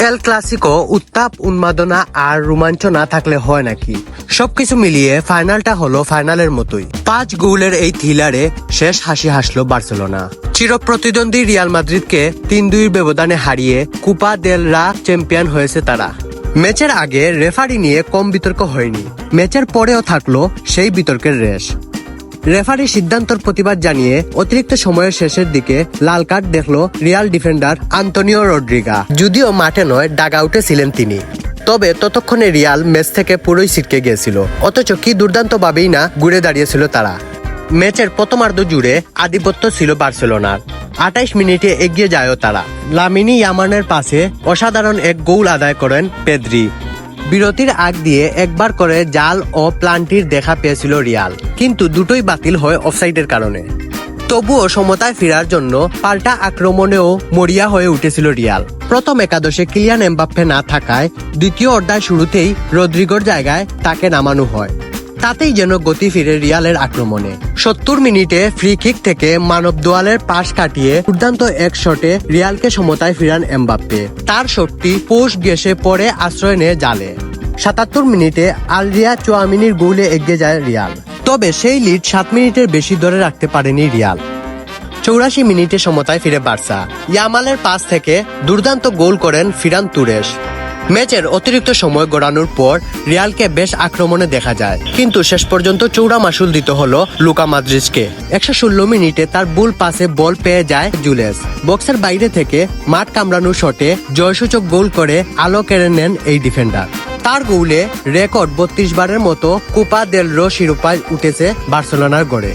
El Clasico উত্তাপ, উন্মাদনা আর রোমাঞ্চ না থাকলে হয় নাকি? সবকিছু মিলিয়ে ফাইনালটা হলো ফাইনালের মতোই। পাঁচ গোলের এই থ্রিলারে শেষ হাসি হাসলো বার্সেলোনা। চিরপ্রতিদ্বন্দ্বী রিয়াল মাদ্রিদকে তিন দুই ব্যবধানে হারিয়ে কুপা দেল রা চ্যাম্পিয়ন হয়েছে তারা। ম্যাচের আগে রেফারি নিয়ে কম বিতর্ক হয়নি। ম্যাচের পরেও থাকল সেই বিতর্কের রেশ। রেফারি সিদ্ধান্তর প্রতিবাদ জানিয়ে অতিরিক্ত সময়ের শেষের দিকে লাল কার্ড দেখল রিয়াল ডিফেন্ডার আন্তনিও রড্রিগা। যদিও মাঠে নয় ডাগ আউটে ছিলেন তিনি। তবে ততক্ষণে রিয়াল ম্যাচ থেকে পুরোই ছিটকে গিয়েছিল। অথচ কি দুর্দান্ত ভাবেই না ঘুরে দাঁড়িয়েছিল তারা। ম্যাচের প্রথমার্ধ জুড়ে আধিপত্য ছিল বার্সেলোনার। আঠাইশ মিনিটে এগিয়ে যায়ও তারা। লামিনি ইয়ামানের পাশে অসাধারণ এক গোল আদায় করেন পেদ্রি। বিরতির আগ দিয়ে একবার করে জাল ও প্লান্টির দেখা পেয়েছিল রিয়াল, কিন্তু দুটোই বাতিল হয় অফসাইডের কারণে। তবুও সমতায় ফেরার জন্য পাল্টা আক্রমণেও মরিয়া হয়ে উঠেছিল রিয়াল। প্রথম একাদশে কিলিয়ান এমবাপ্পে না থাকায় দ্বিতীয় অর্ধায় শুরুতেই রদ্রিগোর জায়গায় তাকে নামানো হয়। তাতেই যেন গতি ফিরে রিয়ালের আক্রমণে। সত্তর মিনিটে ফ্রি কিক থেকে মানব দোয়ালের পাশ কাটিয়ে দুর্দান্ত এক শটে রিয়ালকে সমতায় ফিরান এমবাপ্পে। তার শটটি পোস্ট গেসে পরে আশ্রয় নেয় জালে। সাতাত্তর মিনিটে আলরিয়া চোয়ামিনির গোলে এগিয়ে যায় রিয়াল। তবে সেই লিড সাত মিনিটের বেশি ধরে রাখতে পারেনি রিয়াল। চৌরাশি মিনিটে সমতায় ফিরে বার্সা। ইয়ামালের পাস থেকে দুর্দান্ত গোল করেন ফিরান তুরেশ। ম্যাচের অতিরিক্ত সময় গড়ানোর পর রিয়ালকে বেশ আক্রমণে দেখা যায়। কিন্তু শেষ পর্যন্ত চৌড়া মাসুল দিতে হলো লুকা মাদ্রিজকে একশো ষোলো মিনিটে তার বুল পাসে বল পেয়ে যায় জুলেস। বক্সের বাইরে থেকে মাঠ কামড়ানোর শটে জয়সূচক গোল করে আলো কেড়ে নেন এই ডিফেন্ডার। তার গোলে রেকর্ড বত্রিশ বারের মতো কোপা দেল রো শিরোপায় উঠেছে বার্সেলোনার গড়ে।